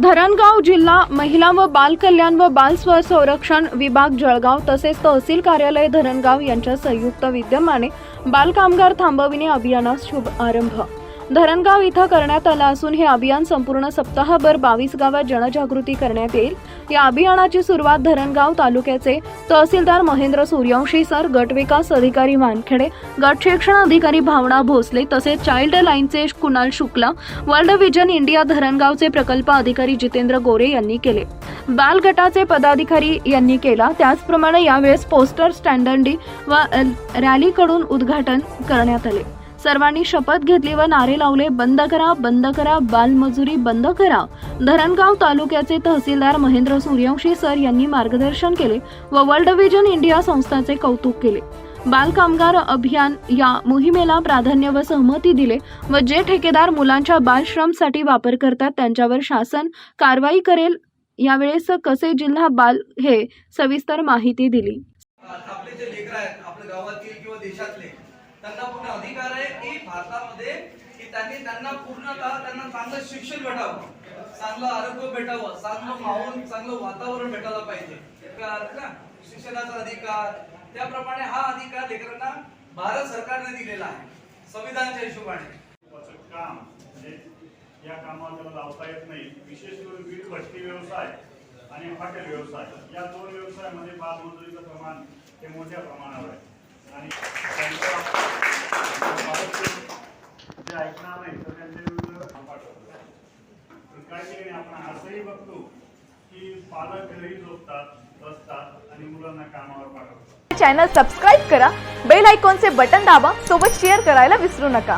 धरणगाव जिल्हा महिला व बाल कल्याण व बाल स्व संरक्षण विभाग जळगाव तसेच तहसील कार्यालय धरणगाव यांच्या संयुक्त विद्यमाने बालकामगार थांबविणे अभियानास शुभ आरंभ धरणगाव इथं करण्यात आलं असून हे अभियान संपूर्ण सप्ताहभर बावीस गावात जनजागृती करण्यात येईल. या अभियानाची सुरुवात धरणगाव तालुक्याचे तहसीलदार महेंद्र सूर्यवंशी सर गट विकास अधिकारी वानखेडे गट शिक्षण अधिकारी भावना भोसले तसेच चाइल्ड लाईनचे Kunal Shukla world vision India धरणगावचे प्रकल्प अधिकारी जितेंद्र गोरे यांनी केले. बाल गटाचे पदाधिकारी यांनी केला. त्याचप्रमाणे यावेळेस पोस्टर स्टँडर्डी व रॅलीकडून उद्घाटन करण्यात आले. सर्वांनी शपथ घेतली व नारे लावले. बंद करा बंद करा बालमजुरी बंद करा. धरणगाव तालुक्याचे तहसीलदार महेंद्र सूर्यवंशी सर यांनी मार्गदर्शन केले व वर्ल्ड विजन इंडिया संस्थाचे कौतुक केले. बालकामगार अभियान या मोहिमेला प्राधान्य व सहमती दिले व जे ठेकेदार मुलांच्या बालश्रमसाठी वापर करतात त्यांच्यावर शासन कारवाई करेल यावेळेस कसे जिल्हा बाल हे सविस्तर माहिती दिली. आपले जे लेकर आहेत आपल्या गावातील किंवा देशातले त्यांना पूर्ण अधिकार आहे की भारतामध्ये की त्यांनी त्यांना पूर्णतः त्यांना चांगलं शिक्षण भेटावं चांगलं आरोग्य भेटावं चांगलं माहोल चांगलं वातावरण भेटायला पाहिजे. का शिक्षणाचा अधिकार. त्याप्रमाणे हा अधिकार लेकरांना भारत सरकारने दिलेला आहे. संविधानाच्या हिशोबाने. काम म्हणजे या कामाला त्याला लावता येत नाही. विशेष करून वीट भट्टी व्यवसाय आणि हॉटेल व्यवसाय. या दोन व्यवसायामध्ये बालमजुरीचं प्रमाण हे मोठ्या प्रमाणावर आहे. आणि काही ठिकाणी आपण असंही बघतो की पालक घरी झोपतात बसतात आणि मुलांना कामावर पाठवतात. चॅनल सबस्क्राईब करा बेल आयकॉनचे बटन दाबा सोबत शेअर करायला विसरू नका.